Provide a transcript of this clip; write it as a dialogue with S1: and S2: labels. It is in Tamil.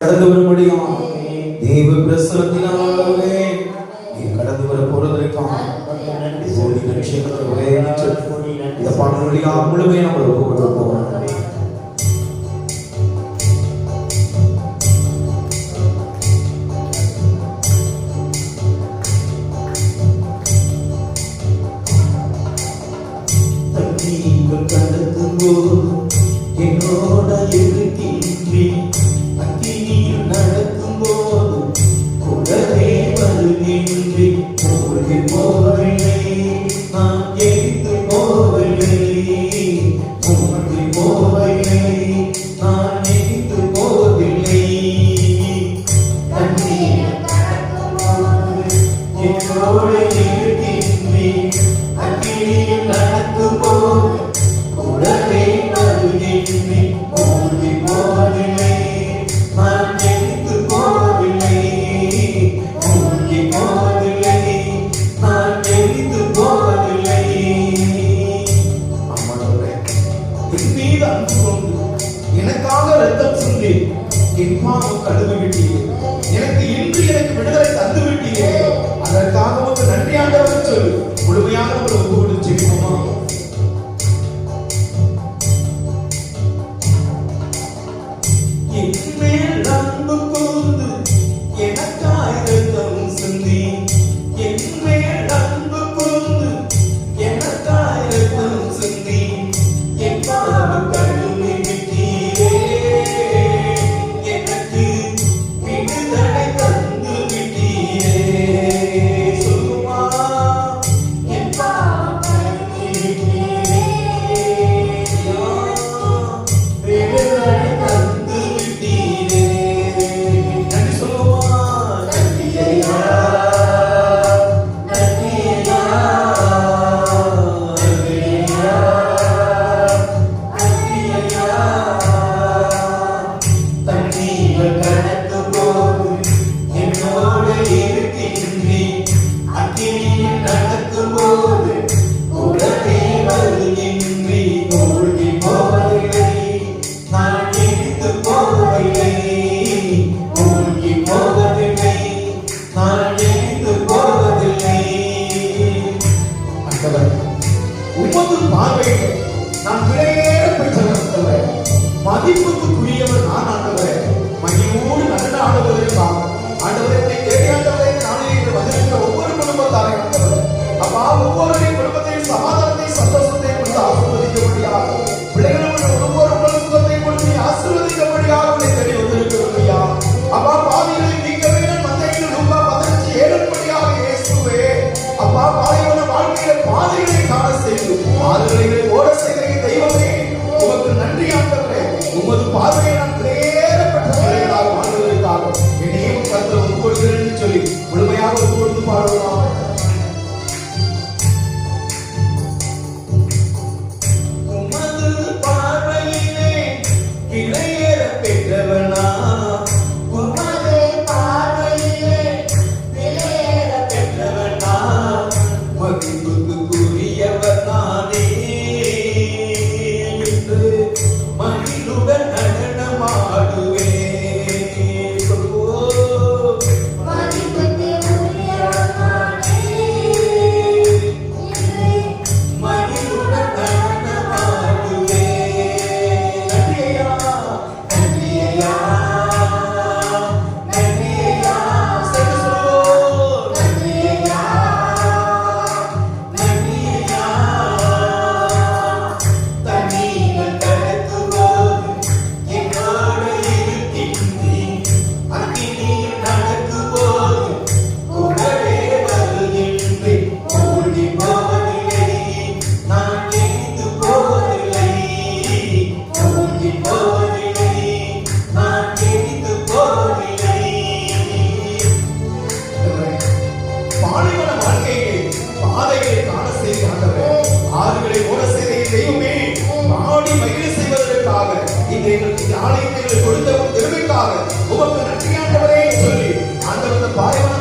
S1: கடந்து வரும்படியும் தெய்வ பிரசனத்தினாலே நீ கடந்து வர போறதற்காக இந்த பாடலுடைய முழுமையை நம்ம ஆசிரியர் உமது பார்வையில் நான் பிழையேற பெற்றவர் மதிப்புக்குரியவர் நான் ஆண்டவரே மகிழ்வோடு நடந்த ஆண்டவரே ஆண்டவரை தேடி ஆண்டவர் ஆறுகளை ஓட செய்கிற தெய்வமே உமக்கு நன்றி ஆண்டவரே. உமது பார்வையை நான் தேரப்பட்டவர்களாக மாறுவதற்காக முழுமையாக ஒப்புக்கொண்டு ஆலயத்தில் கொடுத்த திருமைக்காக உமக்கு நன்றியாண்டவரே சொல்லி ஆண்டவர் பாயமான